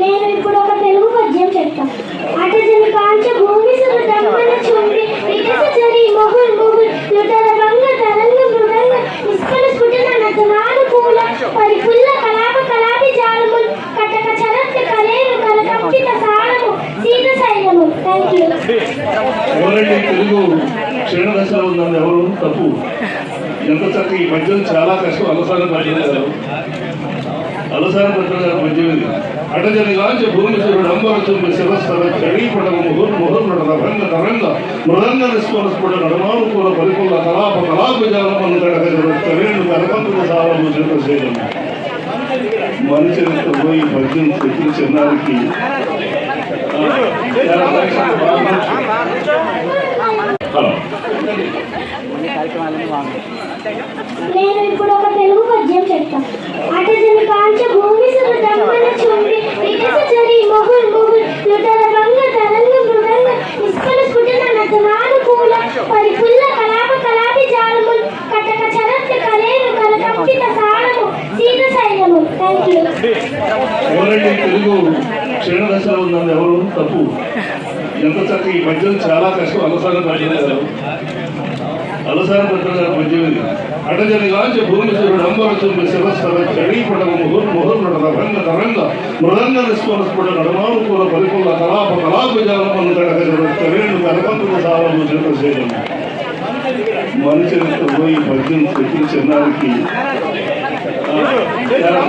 నేను ఇప్పుడు ఒక తెలుగు పద్యం చెప్తాను అటజని కాంచ భూమి సురటమ్మన చుంబి వికస జరి మొహుల్ మొహుల్ లుటర రంగ తరంగ మృదంగ నిస్కల స్ఫుటన నతనాను పూల పరిపుల్ల కలాప కలాపి జాలముల్ కటక చరత్య కలేలు కలకంపిత సారము సీత శైలము థ్యాంక్ యూ ఎవరండి తెలుగు క్షీణ దశలో ఉందని ఎవరు తప్పు? ఎంత చక్క ఈ పద్యం చాలా కష్టం అలసాన గారు అలసాన గారు పద్యం ఇది అటజని గాంచ భూమి సూర్యుడు అంబరచుంబి శిరస్వర చడీ పడము ముహుర్ ముహుర్ నడ రంగ తరంగ మృదంగ నిస్వరస్ఫుట నడమానుకూల పరిపుల్ల కలాప కలాప జాలమను కడగ కరేణు కనకంపిత సారము చంద్రశేఖరం మనిషి పోయి పద్యం చెప్పిన చిన్నారికి హలో నేను ఇప్పుడు ఒక తెలుగు పద్యం చెప్తాను అటజని కాంచ భూమి వికస మొహుల్ మొహుల్ తరంగ మృదంగ నిస్కల స్ఫుటన పరిపుల్ల కలాప కలాపి జాలముల్ కటక చరత్య సారము సీత థ్యాంక్ యూ ఎవరండి తెలుగు క్షీణ దశలో ఉందని ఎవరు? తప్పు. ఎంత చక్క ఈ మధ్యలో చాలా కష్టం అలసాన పద్యం గారు అలసాన పద్యం గారు పద్యం ఇది అటజని గాంచ భూమి సూర్యుడు అంబరచుంబి శిరస్వర చడీ పడము ముహుర్ ముహుర్ నడ రంగ తరంగ మృదంగ నిస్వరస్ఫుట నడమానుకూల పరిపుల్ల కలాప కలాప జాలమను కడగ కరేణు కనకంపిత సారము చంద్రశేఖరం మనిషి పోయి పద్యం చెప్పిన చిన్నారికి ఆ, చాలా